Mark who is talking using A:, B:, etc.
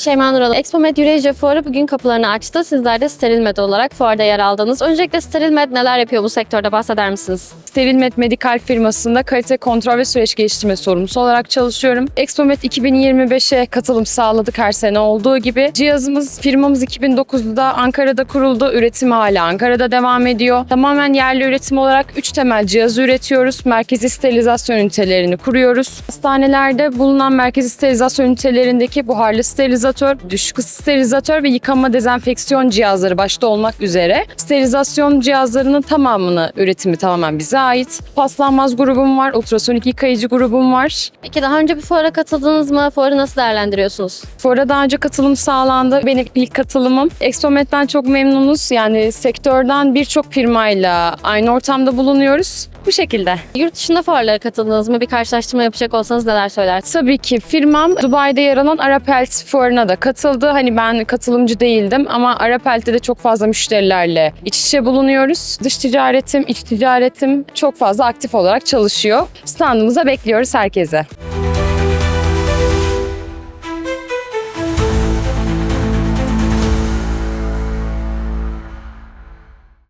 A: Şeyma Nuralı, Expomed Eurasia Fuarı bugün kapılarını açtı. Sizler de Sterilmed olarak fuarda yer aldınız. Öncelikle Sterilmed neler yapıyor bu sektörde bahseder misiniz?
B: Sterilmet Medikal firmasında kalite kontrol ve süreç geliştirme sorumlusu olarak çalışıyorum. Expomet 2025'e katılım sağladık her sene olduğu gibi. Cihazımız, firmamız 2009'da Ankara'da kuruldu. Üretim hala Ankara'da devam ediyor. Tamamen yerli üretim olarak 3 temel cihazı üretiyoruz. Merkezi sterilizasyon ünitelerini kuruyoruz. Hastanelerde bulunan merkezi sterilizasyon ünitelerindeki buharlı sterilizatör, düşük ısı sterilizatör ve yıkama dezenfeksiyon cihazları başta olmak üzere sterilizasyon cihazlarının tamamını üretimi tamamen bize ait. Paslanmaz grubum var, ultrasonik yıkayıcı grubum var.
A: Peki daha önce bir fuara katıldınız mı? Fuarı nasıl değerlendiriyorsunuz?
B: Fuara daha önce katılım sağlandı. Benim ilk katılımım. Expomet'ten çok memnunuz. Yani sektörden birçok firmayla aynı ortamda bulunuyoruz. Bu şekilde.
A: Yurt dışında fuarlara katıldınız mı? Bir karşılaştırma yapacak olsanız neler söylersiniz?
B: Tabii ki firmam Dubai'de yer alan Arapelt fuarına da katıldı. Hani ben katılımcı değildim ama Arapelt'te de çok fazla müşterilerle iç içe bulunuyoruz. Dış ticaretim, iç ticaretim çok fazla aktif olarak çalışıyor. Standımıza bekliyoruz herkese.